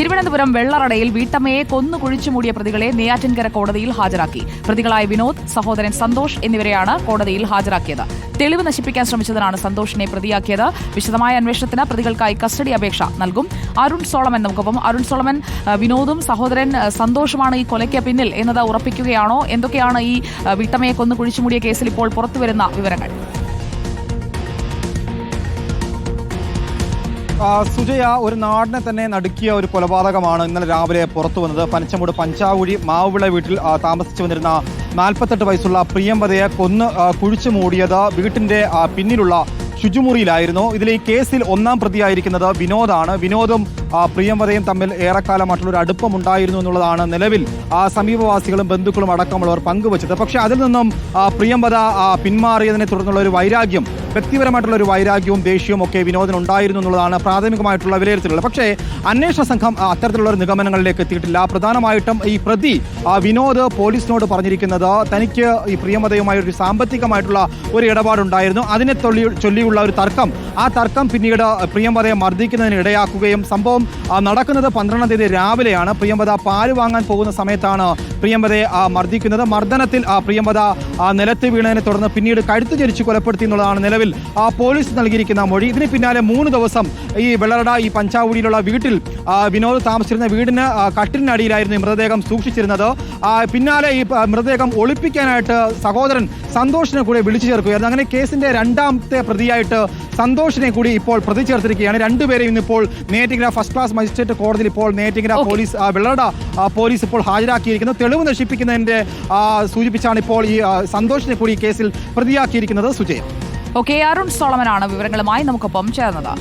തിരുവനന്തപുരം വെള്ളറടയിൽ വീട്ടമ്മയെ കൊന്നു കുഴിച്ചു മൂടിയ പ്രതികളെ നെയ്യാറ്റിൻകര കോടതിയിൽ ഹാജരാക്കി. പ്രതികളായ വിനോദ് സഹോദരൻ സന്തോഷ് എന്നിവരെയാണ് കോടതിയിൽ ഹാജരാക്കിയത്. തെളിവ് നശിപ്പിക്കാൻ ശ്രമിച്ചതിനാണ് സന്തോഷിനെ പ്രതിയാക്കിയത്. വിശദമായ അന്വേഷണത്തിന് പ്രതികൾക്കായി കസ്റ്റഡി അപേക്ഷ നൽകും. അരുൺ സോളമൻ നമുക്കൊപ്പം. അരുൺ സോളമൻ വിനോദും സഹോദരൻ സന്തോഷുമാണ് ഈ കൊലയ്ക്ക് പിന്നിൽ. എന്നത് ഉറപ്പിക്കുകയാണോ? എന്തൊക്കെയാണ് ഈ വീട്ടമ്മയെ കൊന്നു കുഴിച്ചുമൂടിയ കേസിൽ ഇപ്പോൾ പുറത്തുവരുന്ന വിവരങ്ങൾ? സുജയ ഒരു നാടിനെ തന്നെ നടുക്കിയ ഒരു കൊലപാതകമാണ് ഇന്നലെ രാവിലെ പുറത്തു വന്നത്. പനച്ചമൂട് പഞ്ചാവുഴി മാവുവിള വീട്ടിൽ താമസിച്ചു വന്നിരുന്ന നാൽപ്പത്തെട്ട് വയസ്സുള്ള പ്രിയംവതയെ കൊന്ന് കുഴിച്ചു മൂടിയത് വീട്ടിന്റെ പിന്നിലുള്ള ശുചിമുറിയിലായിരുന്നു. ഇതിൽ ഈ കേസിൽ ഒന്നാം പ്രതിയായിരിക്കുന്നത് വിനോദാണ്. വിനോദും പ്രിയംവതയും തമ്മിൽ ഏറെക്കാലമായിട്ടുള്ള ഒരു അടുപ്പമുണ്ടായിരുന്നു എന്നുള്ളതാണ് നിലവിൽ ആ സമീപവാസികളും ബന്ധുക്കളും അടക്കമുള്ളവർ പങ്കുവച്ചത്. പക്ഷേ അതിൽ നിന്നും പ്രിയംവത പിന്മാറിയതിനെ തുടർന്നുള്ള ഒരു വൈരാഗ്യം വ്യക്തിപരമായിട്ടുള്ള ഒരു വൈരാഗ്യവും ദേഷ്യവും ഒക്കെ വിനോദം ഉണ്ടായിരുന്നു എന്നുള്ളതാണ് പ്രാഥമികമായിട്ടുള്ള വിലയിരുത്തലുകൾ. പക്ഷേ അന്വേഷണ സംഘം അത്തരത്തിലുള്ള ഒരു നിഗമനങ്ങളിലേക്ക് എത്തിയിട്ടില്ല. പ്രധാനമായിട്ടും ഈ പ്രതി വിനോദ് പോലീസിനോട് പറഞ്ഞിരിക്കുന്നത് തനിക്ക് ഈ പ്രിയമതയുമായി ഒരു സാമ്പത്തികമായിട്ടുള്ള ഒരു ഇടപാടുണ്ടായിരുന്നു. അതിനെ ചൊല്ലിയുള്ള ഒരു തർക്കം ആ തർക്കം പിന്നീട് പ്രിയമതയെ മർദ്ദിക്കുന്നതിന് ഇടയാക്കുകയും സംഭവം ആ, നടക്കുന്നത് പന്ത്രണ്ടാം തീയതി രാവിലെയാണ്. പ്രിയമ്പത പാൽ വാങ്ങാൻ പോകുന്ന സമയത്താണ് പ്രിയമ്പതയെ മർദ്ദിക്കുന്നത്. മർദ്ദനത്തിൽ ആ, നിലത്ത് വീണതിനെ തുടർന്ന് പിന്നീട് കഴുത്ത് ചരിച്ച് കൊലപ്പെടുത്തി എന്നുള്ളതാണ് നിലവിൽ പോലീസ് നൽകിയിരിക്കുന്ന മൊഴി. ഇതിന് പിന്നാലെ മൂന്ന് ദിവസം ഈ വെള്ളറട ഈ പഞ്ചാവുടിയിലുള്ള വീട്ടിൽ വിനോദ് താമസിച്ചിരുന്ന വീടിന് കട്ടിലിനടിയിലായിരുന്നു ഈ മൃതദേഹം സൂക്ഷിച്ചിരുന്നത്. പിന്നാലെ ഈ മൃതദേഹം ഒളിപ്പിക്കാനായിട്ട് സഹോദരൻ സന്തോഷിനെ കൂടെ വിളിച്ചു ചേർക്കുകയായിരുന്നു. അങ്ങനെ കേസിന്റെ രണ്ടാമത്തെ പ്രതിയായിട്ട് സന്തോഷിനെ കൂടി ഇപ്പോൾ പ്രതി ചേർത്തിരിക്കുകയാണ് രണ്ടുപേരെയും ഇന്നിപ്പോൾ നേറ്റിങ്ങര ഫസ്റ്റ് ക്ലാസ് മജിസ്ട്രേറ്റ് കോടതിയിൽ ഇപ്പോൾ നേറ്റിങ്ങര പോലീസ് വെള്ളട പോലീസ് ഇപ്പോൾ ഹാജരാക്കിയിരിക്കുന്നു. തെളിവ് നശിപ്പിക്കുന്നതിന്റെ സൂചിപ്പിച്ചാണ് ഇപ്പോൾ ഈ സന്തോഷിനെ കൂടി കേസിൽ പ്രതിയാക്കിയിരിക്കുന്നത് സുജയ ഓക്കെ അരുൺ സോളമനാണ് വിവരങ്ങളുമായി. നമുക്കൊപ്പം ചേർന്നത്.